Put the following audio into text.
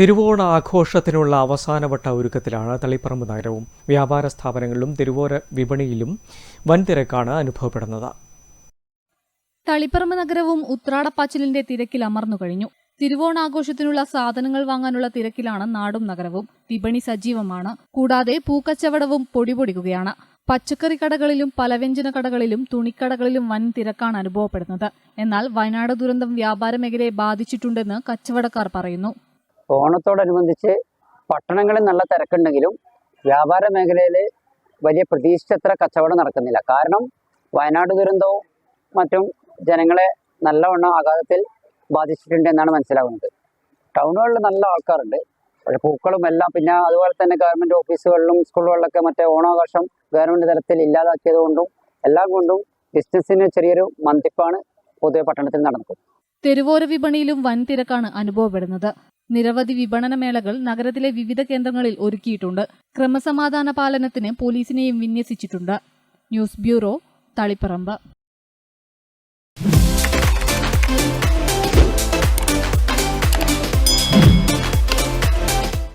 തിരുവോണ ആഘോഷത്തിനുള്ള അവസാനവട്ട ഒരുക്കത്തിലാണ് തളിപ്പറമ്പ് നഗരവും വ്യാപാര സ്ഥാപനങ്ങളിലും തിരുവോര വിപണിയിലും വൻതിരക്കാണ് അനുഭവപ്പെടുന്നത്. തളിപ്പറമ്പ് നഗരവും ഉത്രാടപ്പാച്ചിലിന്റെ തിരക്കിൽ അമർന്നു കഴിഞ്ഞു. തിരുവോണാഘോഷത്തിനുള്ള സാധനങ്ങൾ വാങ്ങാനുള്ള തിരക്കിലാണ് നാടും നഗരവും. വിപണി സജീവമാണ്. കൂടാതെ പൂക്കച്ചവടവും പൊടിപൊടിക്കുകയാണ്. പച്ചക്കറി കടകളിലും പലവ്യഞ്ജന കടകളിലും തുണിക്കടകളിലും വൻ തിരക്കാണ് അനുഭവപ്പെടുന്നത്. എന്നാൽ വയനാട് ദുരന്തം വ്യാപാര മേഖലയെ ബാധിച്ചിട്ടുണ്ടെന്ന് കച്ചവടക്കാർ പറയുന്നു. ഓണത്തോടനുബന്ധിച്ച് പട്ടണങ്ങളിൽ നല്ല തിരക്കുണ്ടെങ്കിലും വ്യാപാര മേഖലയിൽ വലിയ പ്രതീക്ഷിച്ചത്ര കച്ചവടം നടക്കുന്നില്ല. കാരണം വയനാട് ദുരന്തവും മറ്റും ജനങ്ങളെ നല്ലവണ്ണം ആഘാതത്തിൽ ബാധിച്ചിട്ടുണ്ട് എന്നാണ് മനസ്സിലാകുന്നത് ടൗണുകളിൽ നല്ല ആൾക്കാരുണ്ട്. പക്ഷേ പൂക്കളും എല്ലാം പിന്നെ അതുപോലെ തന്നെ ഗവൺമെന്റ് ഓഫീസുകളിലും സ്കൂളുകളിലൊക്കെ മറ്റേ ഓണാഘോഷം ഗവൺമെന്റ് തലത്തിൽ ഇല്ലാതാക്കിയത് കൊണ്ടും എല്ലാം കൊണ്ടും ബിസിനസ്സിന് ചെറിയൊരു മന്തിപ്പാണ് പൊതുവെ പട്ടണത്തിൽ നടന്നത് തെരുവോര വിപണിയിലും വൻ തിരക്കാണ് അനുഭവപ്പെടുന്നത്. നിരവധി വിപണന മേളകൾ നഗരത്തിലെ വിവിധ കേന്ദ്രങ്ങളിൽ ഒരുക്കിയിട്ടുണ്ട്. ക്രമസമാധാന പാലനത്തിന് പോലീസിനെയും വിന്യസിച്ചിട്ടുണ്ട്. News bureau Taliparamba.